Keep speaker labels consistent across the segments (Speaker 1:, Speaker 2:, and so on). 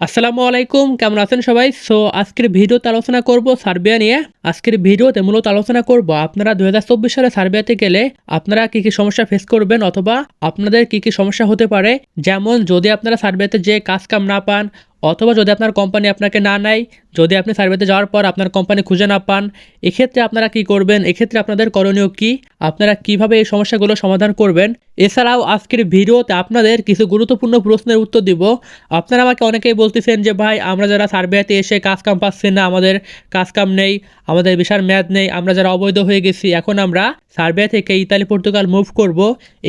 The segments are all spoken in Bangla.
Speaker 1: আসসালামু আলাইকুম, কেমন আছেন সবাই? সো আজকের ভিডিওতে আলোচনা করব সার্বিয়া নিয়ে। আজকের ভিডিওতে মূলত আলোচনা করব আপনারা দুই হাজার চব্বিশ সালে সার্বিয়াতে গেলে আপনারা কি কি সমস্যা ফেস করবেন অথবা আপনাদের কি কি সমস্যা হতে পারে? যেমন যদি আপনারা সার্বিয়াতে যে কাজ কাম না পান অথবা যদি আপনার কোম্পানি আপনাকে না নেয়, যদি আপনি সার্ভেতে যাওয়ার পর আপনার কোম্পানি খুঁজে না পান, এক্ষেত্রে আপনারা কি করবেন? এক্ষেত্রে আপনাদের করণীয় কি? আপনারা কীভাবে এই সমস্যাগুলো সমাধান করবেন? এছাড়াও আজকের ভিডিওতে আপনাদের কিছু গুরুত্বপূর্ণ প্রশ্নের উত্তর দিব। আপনারা আমাকে অনেকেই বলতেছেন যে, ভাই, আমরা যারা সার্ভেতে এসে কাজ কাম পাচ্ছি না, আমাদের কাজ কাম নেই, আমাদের বিশাল মেয়াদ নেই, আমরা যারা অবৈধ হয়ে গেছি, এখন আমরা সার্বিয়া থেকে ইতালি, পর্তুগাল মুভ করব।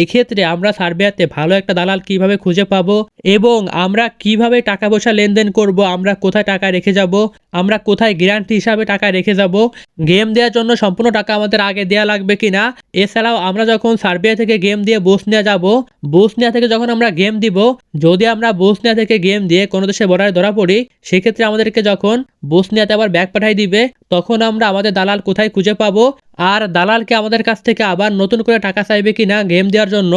Speaker 1: এক্ষেত্রে আমরা সার্বিয়াতে ভালো একটা দালাল কীভাবে খুঁজে পাবো এবং আমরা কীভাবে টাকা পয়সা লেনদেন করব, আমরা কোথায় টাকা রেখে যাব, আমরা কোথায় গ্যারান্টি হিসাবে টাকা রেখে যাব গেম দেওয়ার জন্য সম্পূর্ণ টাকা আমাদের আগে দেওয়া লাগবে কিনা? এছাড়াও আমরা যখন সার্বিয়া থেকে গেম দিয়ে বোসনিয়া যাব, বোসনিয়া থেকে যখন আমরা গেম দিব, যদি আমরা বোসনিয়া থেকে গেম দিয়ে কোনো দেশে বর্ডারে ধরা পড়ি, সেক্ষেত্রে আমাদেরকে যখন বোসনিয়াতে আবার ব্যাগ পাঠাই দিবে, তখন আমরা আমাদের দালাল কোথায় খুঁজে পাবো? আর দালালকে আমাদের কাছ থেকে আবার নতুন করে টাকা চাইবে কি না গেম দেওয়ার জন্য।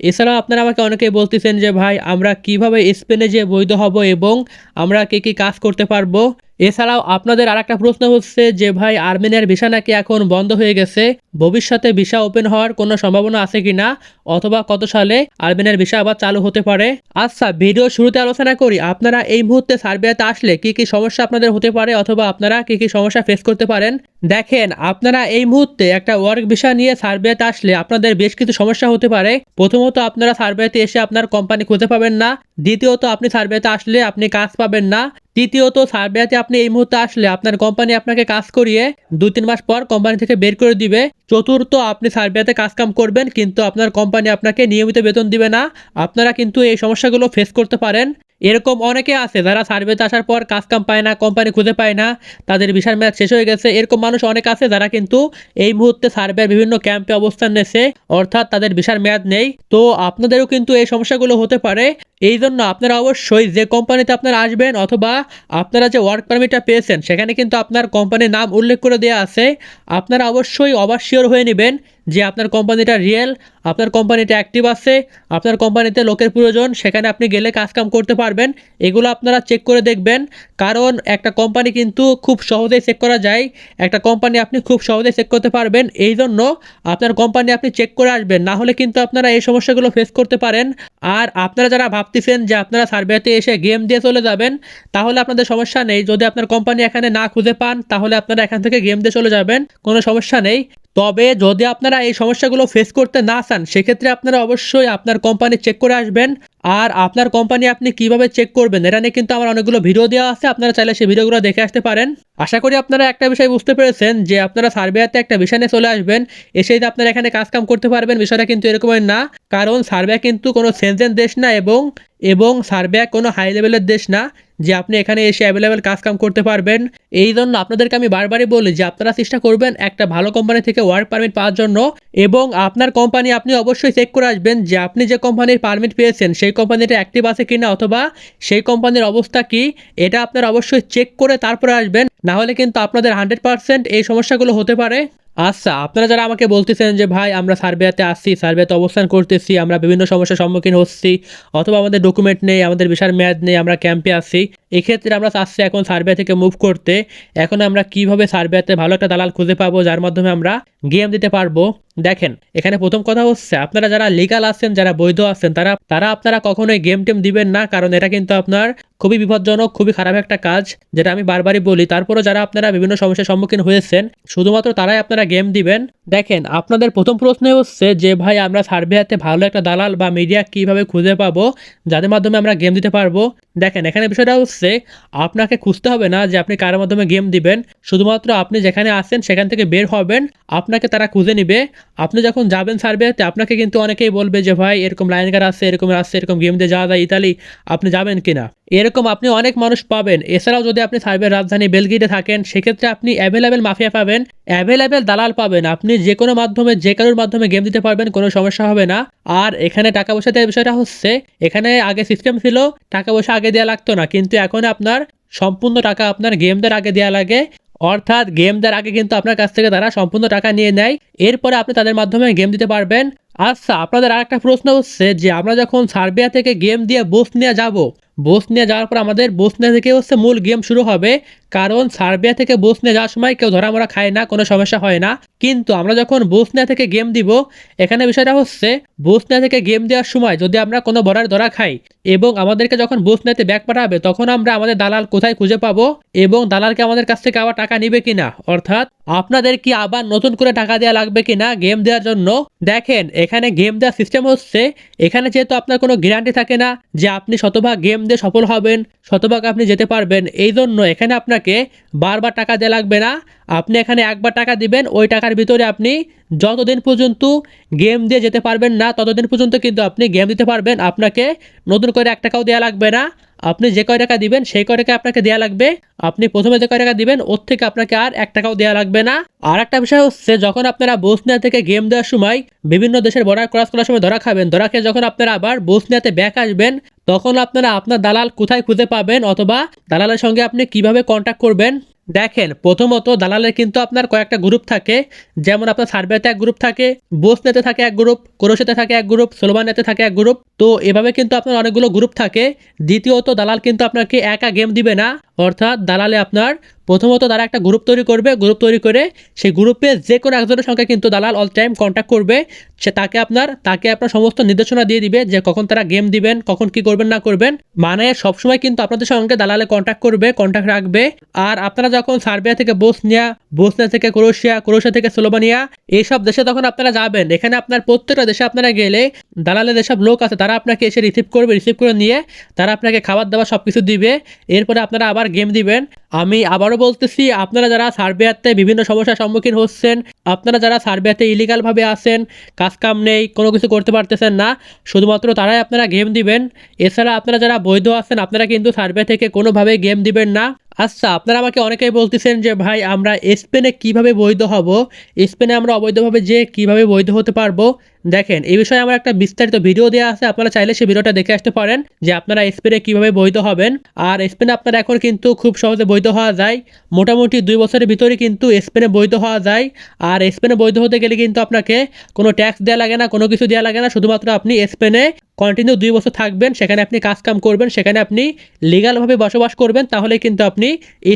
Speaker 1: এছাড়াও আপনারা আমাকে অনেকেই বলতেছেন যে, ভাই, আমরা কীভাবে স্পেনে যে বৈধ হব এবং আমরা কে কী কাজ করতে পারব? এছাড়াও আপনাদের আর একটা প্রশ্ন হচ্ছে যে, ভাই, আর্মেনিয়ার ভিসা নাকি এখন বন্ধ হয়ে গেছে? ভবিষ্যতে ভিসা ওপেন হওয়ার কোনো সম্ভাবনা আছে কিনা অথবা কত সালে আর্মেনিয়ার ভিসা আবার চালু হতে পারে? আচ্ছা ভিডিও শুরুতে আলোচনা করি। আপনারা এই মুহূর্তে সার্বিয়াতে আসলে কি কি সমস্যা আপনাদের হতে পারে অথবা আপনারা কি কি সমস্যা ফেস করতে পারেন? দেখেন, আপনারা এই মুহূর্তে একটা ওয়ার্ক ভিসা নিয়ে সার্বিয়াতে আসলে আপনাদের বেশ কিছু সমস্যা হতে পারে। প্রথমত, আপনারা সার্বিয়াতে এসে আপনার কোম্পানি খুঁজে পাবেন না। দ্বিতীয়ত, আপনি সার্বিয়াতে আসলে আপনি কাজ পাবেন না। তৃতীয়ত সার্বিয়াতে আপনি এই মুহূর্তে আসলে আপনার কোম্পানি আপনাকে কাজ করিয়ে দু তিন মাস পর কোম্পানি থেকে বের করে দিবে। চতুর্থ, আপনি সার্বিয়াতে কাজ কাম করবেন, কিন্তু আপনার কোম্পানি আপনাকে নিয়মিত বেতন দিবে না। আপনারা কিন্তু এই সমস্যাগুলো ফেস করতে পারেন। এরকম অনেকে আছে যারা সার্ভেতে আসার পর কাজ কাম পায় না কোম্পানি খুঁজে পায় না, তাদের বিশাল মেয়াদ শেষ হয়ে গেছে। এরকম মানুষ অনেক আছে যারা কিন্তু এই মুহূর্তে সার্ভের বিভিন্ন ক্যাম্পে অবস্থান নেছে অর্থাৎ তাদের বিশাল মেয়াদ নেই। তো আপনাদেরও কিন্তু এই সমস্যাগুলো হতে পারে। এই জন্য আপনারা অবশ্যই যে কোম্পানিতে আপনারা আসবেন অথবা আপনারা যে ওয়ার্ক পারমিটটা পেয়েছেন, সেখানে কিন্তু আপনার কোম্পানির নাম উল্লেখ করে দেওয়া আছে। আপনারা অবশ্যই অবশ্যিওর হয়ে নেবেন যে আপনার কোম্পানিটা রিয়েল, আপনার কোম্পানিটা অ্যাক্টিভ আছে, আপনার কোম্পানিতে লোকের প্রয়োজন, সেখানে আপনি গেলে কাজকাম করতে পারবেন। এগুলো আপনারা চেক করে দেখবেন। কারণ একটা কোম্পানি কিন্তু খুব সহজেই চেক করা যায়। একটা কোম্পানি আপনি খুব সহজেই চেক করতে পারবেন। এই জন্য আপনার কোম্পানি আপনি চেক করে আসবেন। না হলে কিন্তু আপনারা এই সমস্যাগুলো ফেস করতে পারেন। আর আপনারা যারা ভাবতেছেন যে আপনারা সার্ভেতে এসে গেম দিয়ে চলে যাবেন, তাহলে আপনাদের সমস্যা নেই। যদি আপনার কোম্পানি এখানে না খুঁজে পান, তাহলে আপনারা এখান থেকে গেম দিয়ে চলে যাবেন। কোনো সমস্যা নেই। তবে যদি আপনারা এই সমস্যাগুলো ফেস করতে না চান, সেক্ষেত্রে আপনারা অবশ্যই আপনার কোম্পানি চেক করে আসবেন। আর আপনার কোম্পানি আপনি কীভাবে চেক করবেন, এটা নিয়ে কিন্তু আমার অনেকগুলো ভিডিও দেওয়া আছে। আপনারা চাইলে সেই ভিডিওগুলো দেখে আসতে পারেন। আশা করি আপনারা একটা বিষয় বুঝতে পেরেছেন যে আপনারা সার্ভেয়াতে একটা বিষয় নিয়ে চলে আসবেন। এসেই যে আপনারা এখানে কাজ কাম করতে পারবেন, বিষয়টা কিন্তু এরকমই না। কারণ সার্ভে কিন্তু কোনো সেনজেন দেশ না এবং এবং সার্বিয়া কোনো হাই লেভেলের দেশ না, যে আপনি এখানে এসে অ্যাভেলেবেল কাজ কাম করতে পারবেন। এই জন্য আপনাদেরকে আমি বারবারই বলি যে আপনারা চেষ্টা করবেন একটা ভালো কোম্পানি থেকে ওয়ার্ক পারমিট পাওয়ার জন্য, এবং আপনার কোম্পানি আপনি অবশ্যই চেক করে আসবেন যে আপনি যে কোম্পানির পারমিট পেয়েছেন, সেই কোম্পানিটা অ্যাক্টিভ আছে কিনা অথবা সেই কোম্পানির অবস্থা কি, এটা আপনার অবশ্যই চেক করে তারপরে আসবেন। না হলে কিন্তু আপনাদের হান্ড্রেড পার্সেন্ট এই সমস্যাগুলো হতে পারে। আচ্ছা আপনারা যারা আমাকে বলতেছেন যে, ভাই, আমরা সার্বিয়াতে আসছি সার্বিয়াতে অবস্থান করতেছি, আমরা বিভিন্ন সমস্যার সম্মুখীন হচ্ছি, অথবা আমাদের ডকুমেন্ট নেই, আমাদের বিশাল মেয়াদ নেই, আমরা ক্যাম্পে আসছি এক্ষেত্রে আমরা চাচ্ছি এখন সার্বিয়া থেকে মুভ করতে। এখন আমরা কীভাবে সার্বিয়াতে ভালো একটা দালাল খুঁজে পাবো, যার মাধ্যমে আমরা গেম দিতে পারব? দেখেন, এখানে প্রথম কথা হচ্ছে, আপনারা যারা লিগাল আছেন, যারা বৈধ আছেন, তারা তারা আপনারা কখনোই গেম টেম দিবেন না, কারণ এটা কিন্তু আপনার খুবই বিপজ্জনক, খুবই খারাপ একটা কাজ, যেটা আমি বারবারই বলি। তারপরও যারা আপনারা বিভিন্ন সমস্যার সম্মুখীন হয়েছেন, শুধুমাত্র তারাই আপনারা গেম দিবেন। দেখেন, আপনাদের প্রথম প্রশ্ন হচ্ছে যে, ভাই, আমরা সার্ভেয়াতে ভালো একটা দালাল বা মিডিয়া কীভাবে খুঁজে পাবো, যাদের মাধ্যমে আমরা গেম দিতে পারব? দেখেন, এখানে বিষয়টা আপনাকে খুঁজতে হবে না যে আপনি কার মাধ্যমে গেম দিবেন। শুধুমাত্র আপনি যেখানে আসেন সেখান থেকে বের হবেন, আপনাকে তারা খুঁজে নিবে। আপনি যখন যাবেন সার্ভেতে আপনাকে কিন্তু অনেকেই বলবে যে, ভাই, এরকম লাইন কার আসছে, এরকম আসছে, এরকম গেম দিয়ে যাওয়া যায় ইতালি, আপনি যাবেন কিনা? এরকম আপনি অনেক মানুষ পাবেন। এছাড়াও যদি আপনি সার্ভের রাজধানী বেলগিতে থাকেন, সেক্ষেত্রে আপনি অ্যাভেলেবেল মাফিয়া পাবেন অ্যাভেলেবেল দালাল পাবেন। আপনি যে কোনো মাধ্যমে, যে কারোর মাধ্যমে গেম দিতে পারবেন, কোনো সমস্যা হবে না। আর এখানে টাকা পয়সা দেওয়ার বিষয়টা হচ্ছে, এখানে আগে সিস্টেম ছিল, টাকা পয়সা আগে দেওয়া লাগতো না। কিন্তু এখন আপনার সম্পূর্ণ টাকা আপনার গেমদের আগে দেওয়া লাগে। অর্থাৎ গেম দেওয়ার আগে কিন্তু আপনার কাছ থেকে তারা সম্পূর্ণ টাকা নিয়ে নেয়। এরপরে আপনি তাদের মাধ্যমে গেম দিতে পারবেন। আচ্ছা আপনাদের আরেকটা প্রশ্ন হচ্ছে যে, আমরা যখন সার্বিয়া থেকে গেম দিয়ে বুস্ট নিয়ে যাব বোসনিয়া যাওয়ার পর আমাদের বোসনিয়া থেকে হচ্ছে মূল গেম শুরু হবে। কারণ সার্বিয়া থেকে বোসনিয়া যাওয়ার সময় কেউ ধরা মরা খায় না, কোনো সমস্যা হয় না। কিন্তু আমরা যখন বোসনিয়া থেকে গেম দিব, এখানে বিষয়টা হচ্ছে বোসনিয়া থেকে গেম দেওয়ার সময় যদি আমরা কোনো বড়ার ধরা খাই এবং আমাদেরকে যখন বোসনিয়াতে ব্যাক পাঠাবে, তখন আমরা আমাদের দালাল কোথায় খুঁজে পাবো এবং দালালকে আমাদের কাছ থেকে আবার টাকা নিবে কিনা? অর্থাৎ আপনাদের কি আবার নতুন করে টাকা দেওয়া লাগবে কিনা গেম দেওয়ার জন্য? দেখেন, এখানে গেম দেওয়ার সিস্টেম হচ্ছে, এখানে যেহেতু আপনার কোনো গ্যারান্টি থাকে না যে আপনি শতভাগ গেম দিয়ে সফল হবেন, শতভাগ আপনি যেতে পারবেন। এই জন্য এখানে আপনাকে বারবার টাকা দেওয়া লাগবে না। আপনি এখানে একবার টাকা দিবেন, ওই টাকার ভিতরে আপনি যতদিন পর্যন্ত গেম দিয়ে যেতে পারবেন না, ততদিন পর্যন্ত কিন্তু আপনি গেম দিতে পারবেন। আপনাকে নতুন করে এক টাকাও দেওয়া লাগবে না। আপনি যে কয় টাকা দিবেন, সেই কয় টাকা আপনাকে দেওয়া লাগবে। আপনি প্রথমে যে কয় টাকা দিবেন, ওর থেকে আপনাকে আর এক টাকাও দেওয়া লাগবে না। আর একটা বিষয় হচ্ছে, যখন আপনারা বোসনিয়া থেকে গেম দেওয়ার সময় বিভিন্ন দেশের বর্ডার ক্রস করার সময় ধরা খাবেন, ধরা খেয়ে যখন আপনারা আবার বোসনিয়াতে ব্যাক আসবেন তখন আপনারা আপনার দালাল কোথায় খুঁজে পাবেন অথবা দালালের সঙ্গে আপনি কীভাবে কন্ট্যাক্ট করবেন? দেখেন, প্রথমত দালালের কিন্তু আপনার কয়েকটা গ্রুপ থাকে। যেমন আপনার সার্ভেতে এক গ্রুপ থাকে বোস নেতে থাকে এক গ্রুপ কোরোসেতে থাকে এক গ্রুপ সোলোমানেতে থাকে এক গ্রুপ তো এভাবে কিন্তু আপনার অনেকগুলো গ্রুপ থাকে। দ্বিতীয়ত, দালাল কিন্তু আপনাকে একা গেম দিবে না। অর্থাৎ দালালে আপনার প্রথমত তারা একটা গ্রুপ তৈরি করবে গ্রুপ তৈরি করে সেই গ্রুপে যে কোনো একজনের সঙ্গে কিন্তু দালাল অল টাইম কন্ট্যাক্ট করবে। সে তাকে আপনার তাকে আপনার সমস্ত নির্দেশনা দিয়ে দিবে যে কখন তারা গেম দিবেন, কখন কি করবেন, না করবেন। মানে সবসময় কিন্তু আপনাদের সঙ্গে দালালে কন্ট্যাক্ট করবে কন্ট্যাক্ট রাখবে। আর আপনারা যখন সার্বিয়া থেকে বোসনিয়া বোসনিয়া থেকে ক্রোশিয়া ক্রোশিয়া থেকে স্লোভানিয়া, এইসব দেশে তখন আপনারা যাবেন। এখানে আপনার প্রত্যেকটা দেশে আপনারা গেলে দালালের যেসব লোক আছে তারা আপনাকে এসে রিসিভ করবে রিসিভ করে নিয়ে তারা আপনাকে খাবার দাবার সব কিছু দিবে। এরপরে আপনারা আবার গেম দিবেন। আমি আবারও বলতেছি, আপনারা যারা সার্বিয়াতে বিভিন্ন সমস্যার সম্মুখীন হচ্ছেন, আপনারা যারা সার্বিয়াতে ইলিগালভাবে আসেন কাজ কাম নেই, কোনো কিছু করতে পারতেছেন না, শুধুমাত্র তারাই আপনারা গেম দিবেন। এছাড়া আপনারা যারা বৈধ আছেন, আপনারা কিন্তু সার্বিয়া থেকে কোনোভাবেই গেম দিবেন না। আচ্ছা আপনারা আমাকে অনেকেই বলতেছেন যে, ভাই, আমরা স্পেনে কীভাবে বৈধ হব? স্পেনে আমরা অবৈধভাবে যে কীভাবে বৈধ হতে পারব? দেখেন, এই বিষয়ে আমার একটা বিস্তারিত ভিডিও দেওয়া আছে, আপনারা চাইলে সেই ভিডিওটা দেখে আসতে পারেন যে আপনারা স্পেনে কীভাবে বৈধ হবেন। আর স্পেনে আপনারা এখন কিন্তু খুব সহজে বৈধ হওয়া যায়। মোটামুটি দুই বছরের ভিতরে কিন্তু স্পেনে বৈধ হওয়া যায়। আর স্পেনে বৈধ হতে গেলে কিন্তু আপনাকে কোনো ট্যাক্স দেওয়া লাগে না, কোনো কিছু দেওয়া লাগে না। শুধুমাত্র আপনি স্পেনে কন্টিনিউ দুই বছর থাকবেন, সেখানে আপনি কাজ কাম করবেন, সেখানে আপনি লিগালভাবে বসবাস করবেন, তাহলে কিন্তু আপনি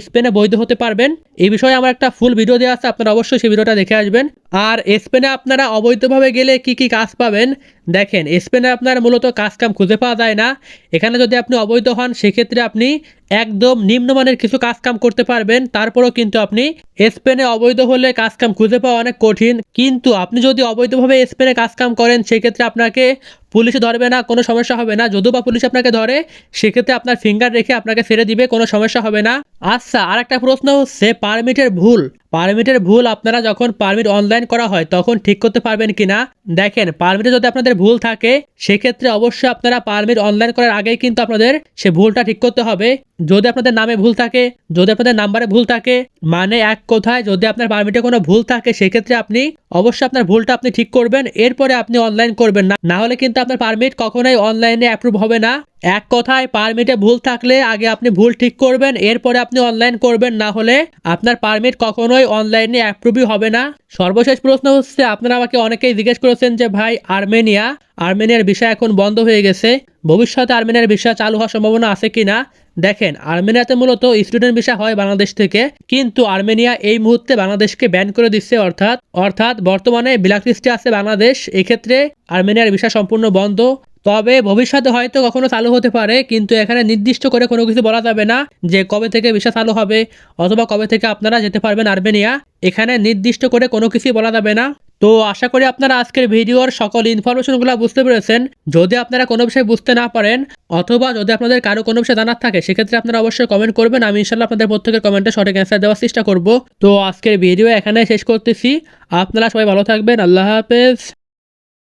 Speaker 1: স্পেনে বৈধ হতে পারবেন। এই বিষয়ে আমার একটা ফুল ভিডিও দেওয়া আছে, আপনারা অবশ্যই সেই ভিডিওটা দেখে আসবেন। আর স্পেনে আপনারা অবৈধভাবে গেলে কি কি কাজ পাবেন দেখেন, স্পেনে আপনার মূলত কাজ কাম খুঁজে পাওয়া যায় না। এখানে যদি আপনি অবৈধ হন, সেক্ষেত্রে আপনি একদম নিম্নমানের কিছু কাজ কাম করতে পারবেন। তারপরেও কিন্তু আপনি স্পেনে অবৈধ হলে কাজ কাম খুঁজে পাওয়া অনেক কঠিন। কিন্তু আপনি যদি অবৈধভাবে স্পেনে কাজ কাম করেন, সেক্ষেত্রে আপনাকে পুলিশে ধরবে না, কোনো সমস্যা হবে না। যদিও বা পুলিশ আপনাকে ধরে, সেক্ষেত্রে আপনার ফিঙ্গার রেখে আপনাকে ছেড়ে দিবে, কোনো সমস্যা হবে না। আচ্ছা আর একটা প্রশ্ন হচ্ছে পারমিটের ভুল। পারমিটের ভুল আপনারা যখন পারমিট অনলাইন করা হয়, তখন ঠিক করতে পারবেন কিনা? দেখেন পারমিটে যদি আপনাদের ভুল থাকে, সেক্ষেত্রে অবশ্যই আপনারা পারমিট অনলাইন করার আগেই কিন্তু আপনাদের সে ভুলটা ঠিক করতে হবে। যদি আপনাদের নামে ভুল থাকে, যদি আপনাদের নাম্বারে ভুল থাকে মানে এক কোথায় যদি আপনার পারমিটে কোনো ভুল থাকে, সেক্ষেত্রে আপনি অবশ্যই আপনার ভুলটা আপনি ঠিক করবেন, এরপরে আপনি অনলাইন করবেন না। না হলে কিন্তু আপনার পারমিট কখনোই অনলাইনে অ্যাপ্রুভ হবে না। এক কথায় পারমিটে ভুল থাকলে আগে আপনি ভুল ঠিক করবেন, এরপরে আপনি অনলাইন করবেন, না হলে আপনার পারমিট কখনোই অনলাইনে অ্যাপ্রুভই হবে না। সর্বশেষ প্রশ্ন হচ্ছে, আপনারা আমাকে অনেকেই জিজ্ঞেস করেছেন যে, ভাই আর্মেনিয়া আর্মেনিয়ার বিষয় এখন বন্ধ হয়ে গেছে। ভবিষ্যতে আর্মেনিয়ার বিষয় চালু হওয়ার সম্ভাবনা আছে কি না দেখেন, আর্মেনিয়াতে মূলত স্টুডেন্ট ভিসা হয় বাংলাদেশ থেকে, কিন্তু আর্মেনিয়া এই মুহূর্তে বাংলাদেশকে ব্যান করে দিচ্ছে, অর্থাৎ অর্থাৎ বর্তমানে ব্ল্যাক লিস্টে আছে বাংলাদেশ, এক্ষেত্রে আর্মেনিয়ার ভিসা সম্পূর্ণ বন্ধ। তবে ভবিষ্যতে হয়তো কখনো চালু হতে পারে, কিন্তু এখানে নির্দিষ্ট করে কোনো কিছু বলা যাবে না যে কবে থেকে ভিসা চালু হবে, অথবা কবে থেকে আপনারা যেতে পারবেন আর্মেনিয়া। এখানে নির্দিষ্ট করে কোনো কিছুই বলা যাবে না। তো আশা করি আপনারা আজকের ভিডিওর সকল ইনফরমেশনগুলো বুঝতে পেরেছেন। যদি আপনারা কোনো বিষয়ে বুঝতে না পারেন, অথবা যদি আপনাদের কারও কোনো বিষয় জানার থাকে, সেক্ষেত্রে আপনারা অবশ্যই কমেন্ট করবেন। আমি ইনশাল্লাহ আপনাদের প্রত্যেকের কমেন্টে সঠিক অ্যান্সার দেওয়ার চেষ্টা করব। তো আজকের ভিডিও এখানে শেষ করতেছি। আপনারা সবাই ভালো থাকবেন। আল্লাহ হাফেজ।